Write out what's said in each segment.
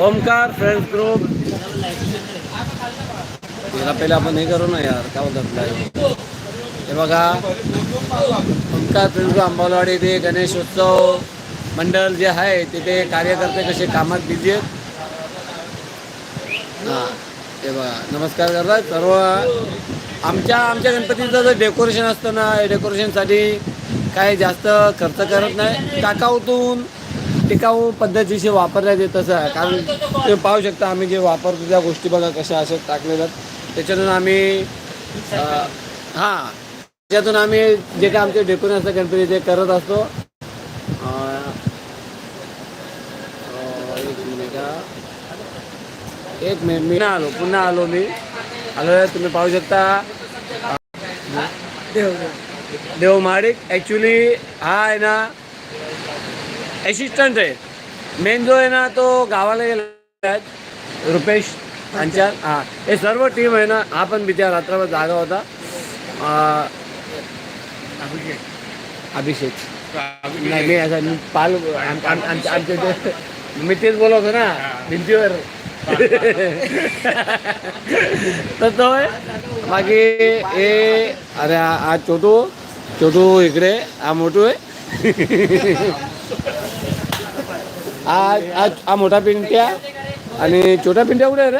Omkar friends group याला पहिले आपण हे करू ना यार काय बोलतात live. हे बघा ओमकार फ्रेंड्स ग्रुप अंबालवाडी ते गणेश उत्सव मंडळ जे आहे तिथे कार्यकर्ते कसे कामात बिझी आहेत? हां हे बघा नमस्कार करतात सर्व. आमच्या आमच्या गणपतीचं जर डेकोरेशन असतं ना डेकोरेशनसाठी काही जास्त खर्च करत नाही. टाकाऊतून टिकाऊ पद्धतीचे वापरण्यात येत तसं आहे. कारण तुम्ही पाहू शकता आम्ही जे वापरतो त्या गोष्टी बघा कशा अशा टाकलेल्या. त्याच्यातून आम्ही हां त्याच्यातून आम्ही जे काय आमचे डेकोरेशन असतं गणपती ते करत असतो. एक मिनिट. एक मिनिट मी आलो पुन्हा आलो मी. आलो तुम्ही पाहू शकता. देव माडिक. ॲक्च्युली हा आहे ना असिस्टंट आहे. मेन जो आहे ना तो गावाला गेला आहे. रुपेश यांच्या हां. हे सर्व टीम आहे ना हा पण बिचार रात्रभर जागा होता. अं, अभिषेक. नाही मी असं पाल आम- आम- आम- आमच्या इथे मी तेच बोलवतो ना भिंतीवर. तर तो आहे. बाकी हे अरे हा हा छोटू छोटू इकडे हा मोठू आहे. हा हा हा मोठा पिंट्या आणि छोटा पिंट्या कुठे रे?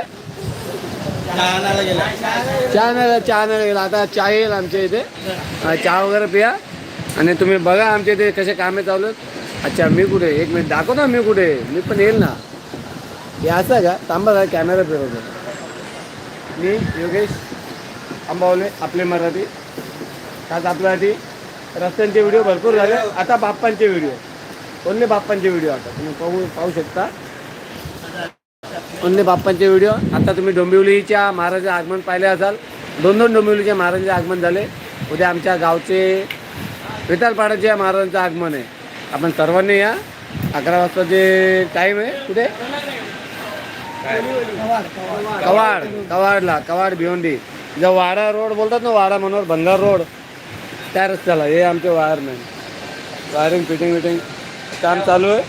चहा नाही चहा नाही गेला. आता चहा येईल आमच्या इथे. चहा वगैरे पिया. आणि तुम्ही बघा आमच्या इथे कसे कामे चालू आहेत. अच्छा मी कुठे? एक मिनिट दाखव ना मी कुठे मी पण येईल ना? हे असं का? थांबा जरा कॅमेरा फिरवतो मी योगेश अंबावले आपले मराठी. आज आपल्यासाठी रस्त्यांचे व्हिडिओ भरपूर झाले. आता बाप्पांचे व्हिडिओ ओन्ने बाप्पांचे व्हिडिओ आता. तुम्ही पाहू पाहू शकता. ओन्ने बाप्पांचे व्हिडिओ आता तुम्ही डोंबिवलीच्या महाराजाचे आगमन पाहिले असाल. दोन दोन डोंबिवलीच्या महाराजांचे आगमन झाले. उद्या आमच्या गावचे विठालपाड्याच्या महाराजांचं आगमन आहे. आपण सर्वांनी या. अकरा वाजता जे टाईम आहे कुठे? कवाड कवाडला कवाड भिवंडी. जो वाडा रोड बोलतात ना वाडा मनोहर भंगार रोड. त्या रस्त्याला. हे आमचे वायरमॅन वायरिंग फिटिंग विटिंग. काम चालू आहे.